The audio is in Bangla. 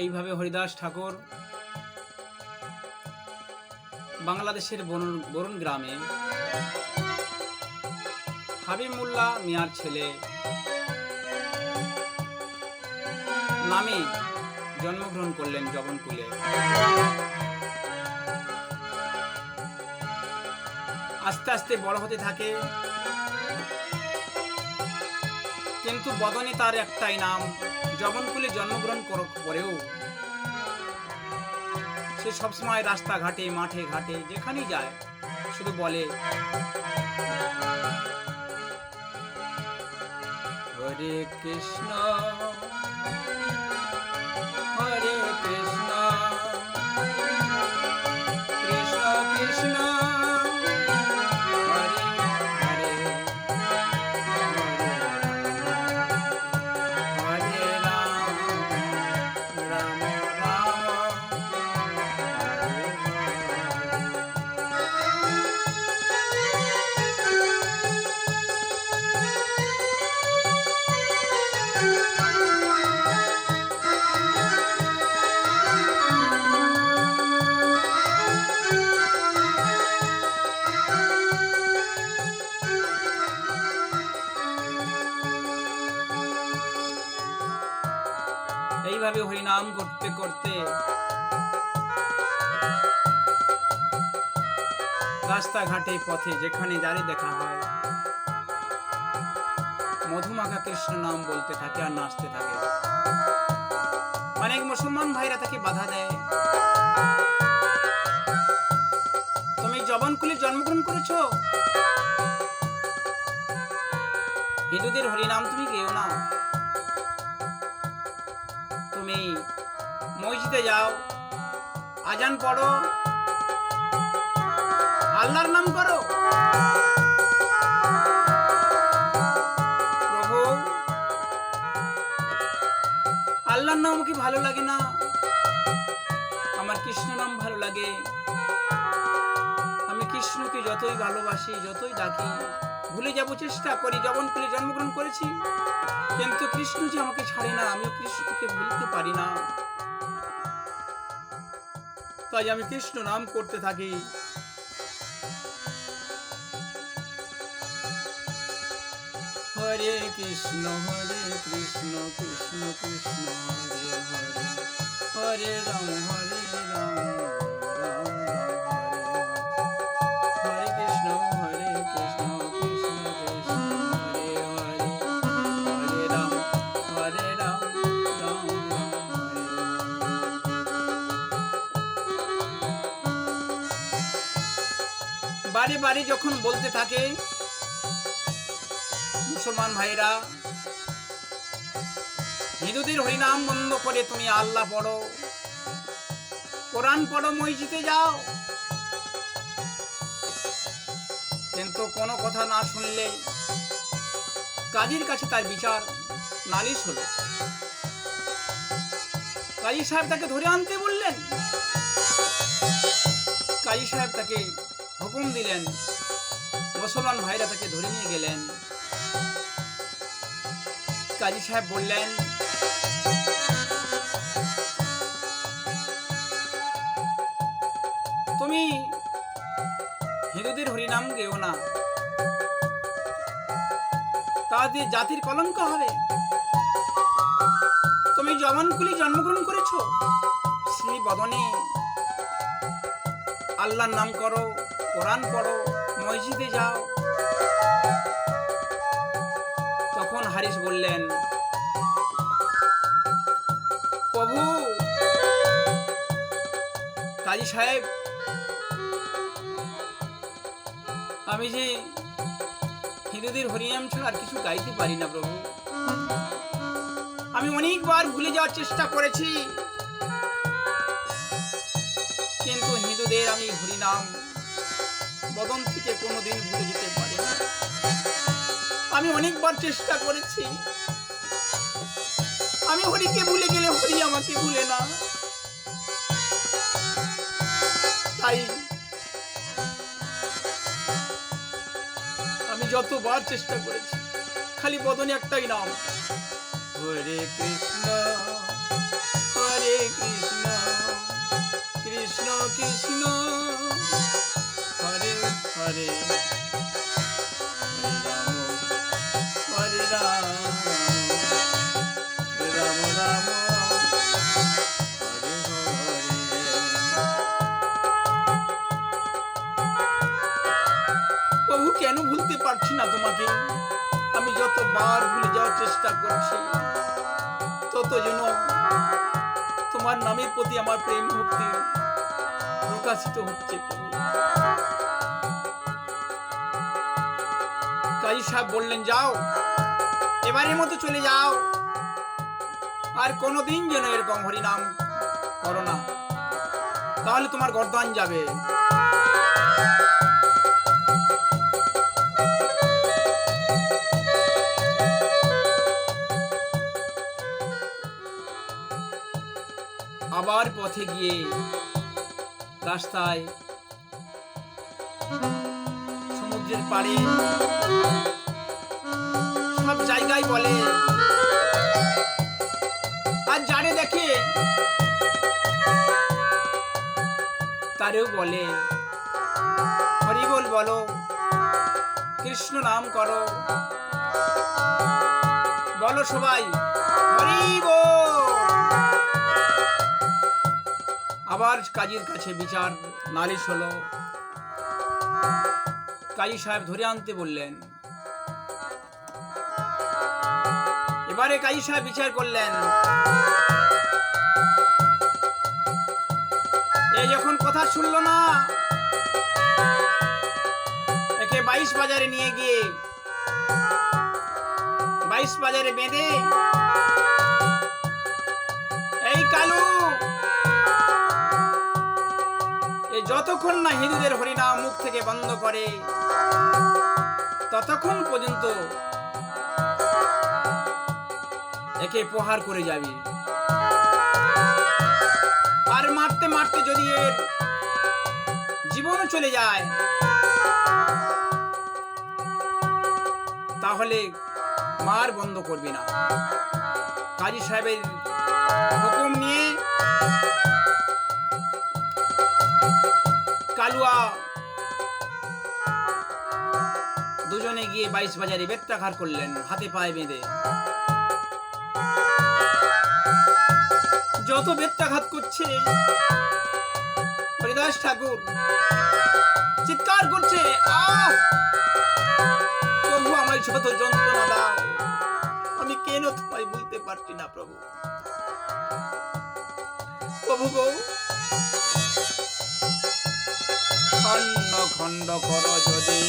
এইভাবে হরিদাস ঠাকুর বাংলাদেশের বরুণ বরুণ গ্রামে হাবিবুল্লাহ মিয়ার ছেলে নামে জন্মগ্রহণ করলেন জবনকুলে। আস্তে আস্তে বড় হতে থাকে। কিন্তু বদনে তার একটাই নাম। জবনকুলে জন্মগ্রহণ করো পরেও সে সবসময় রাস্তাঘাটে, মাঠে ঘাটে, যেখানেই যায়, শুধু বলে, হরে কৃষ্ণ। এইভাবে করতে করতে। রাস্তাঘাটে, পথে, যেখানে যারে দেখা হয়। মধুমাখা কৃষ্ণ নাম বলতে থাকে আর নাচতে থাকে। অনেক মুসলমান ভাইরা তাকে বাধা দেয়। তুমি জবনকুলে জন্মগ্রহণ করেছ? হিন্দুদের হরিনাম তুমি গেও না। তুমি মসজিদে যাও। আজান পড়ো। আল্লাহর নাম করো। প্রভু, আল্লাহর নাম কি ভালো লাগে না? আমার কৃষ্ণ নাম ভালো লাগে। আমি কৃষ্ণকে যতই ভালোবাসি, যতই ডাকি, ভুলে যাব চেষ্টা করি, যখন কুলে জন্মগ্রহণ করেছি। কিন্তু কৃষ্ণ যে আমাকে ছাড়ে না, আমিও কৃষ্ণকে ভুলতে পারি না। তাই আমি কৃষ্ণ নাম করতে থাকি। হরে কৃষ্ণ হরে কৃষ্ণ কৃষ্ণ কৃষ্ণ, হরে হরে। হরে রাম হরে রাম। বারে বারে যখন বলতে থাকে, মুসলমান ভাইরা হিন্দুদের হরিনাম বন্ধ করে তুমি আল্লাহ পড়ো, কোরআন পড়ো, মসজিদে যাও। কিন্তু কোনো কথা না শুনলে কাজীর কাছে তার বিচার নালিশ হলো। কাজী সাহেব তাকে ধরে আনতে বললেন। কাজী সাহেব তাকে হুকুম দিলেন, মুসলমান ভাইরা তাকে ধরে নিয়ে গেলেন। কাজী সাহেব বললেন, তুমি হিন্দুদের হরিনাম গেও না। তাতে জাতির কলঙ্ক হবে। তুমি জবানকুলি জন্মগ্রহণ করেছ? শ্রী বদনে আল্লাহর নাম করো, কোরআন পড়ো, মসজিদে যাও। তখন হারিস বললেন, প্রভু, কাজী সাহেব, আমি যে হিন্দুদের হরিনাম ছাড়া আর কিছু গাইতে পারি না প্রভু। আমি অনেকবার ভুলে যাওয়ার চেষ্টা করেছি। হিন্দুদের আমি হরিনাম। বদন থেকে কোনোদিন ভুলে যেতে পারি না। আমি অনেকবার চেষ্টা করেছি। আমি হরিকে ভুলে গেলে হরি আমাকে ভুলে না। তাই আমি যতবার চেষ্টা করেছি, খালি বদনে একটাই নাম। হরে কৃষ্ণ। কেন ভুলতে পারছি না তোমাকে? আমি যতবার ভুলে যাওয়ার চেষ্টা করছি, তত যেন তোমার নামের প্রতি আমার প্রেম ভক্তি প্রকাশিত হচ্ছে কাজী সাহেব বললেন, যাও, এবারের মতো চলে যাও। আর কোনোদিন যেন এরকম হরিনাম করো না। তাহলে তোমার গর্দান যাবে। আবার পথে গিয়ে রাস্তায়, সমুদ্রের পাড়ে, সব জায়গায় বলে। আর যারে দেখে, তারেও বলে, হরিবল বলো, কৃষ্ণ নাম করো। বলো সবাই, হরিবল! আবার কাজীর কাছে বিচার, নালিশ হলো। কাজী সাহেব ধরে আনতে বললেন, এবারে কাজী সাহেব বিচার করলেন। এই যখন কথা শুনলো না, একে বাইশ বাজারে নিয়ে গিয়ে, বাইশ বাজারে বেঁধে, এই কালু এ যতক্ষণ না হিন্দুদের হরিনাম মুখ থেকে বন্ধ করে, ততক্ষণ পর্যন্ত একে প্রহার করে যাবি। আর মারতে মারতে যদি এর জীবনও চলে যায়, তাহলে মার বন্ধ করবি না। কাজী সাহেবের হুকুম নিয়ে কালুয়া দুজনে গিয়ে বাইশ বাজারে বেত্রাঘাত করলেন, হাতে পায়ে বেঁধে। যত বেত্রাঘাত করছে, হরিদাস ঠাকুর, চিৎকার করছে, আহ! প্রভু, আমায় যত যন্ত্রণা দাও। আমি কেন তোমায় বলতে পারছি না, প্রভু? প্রভু গো খণ্ড খণ্ড কর যদি।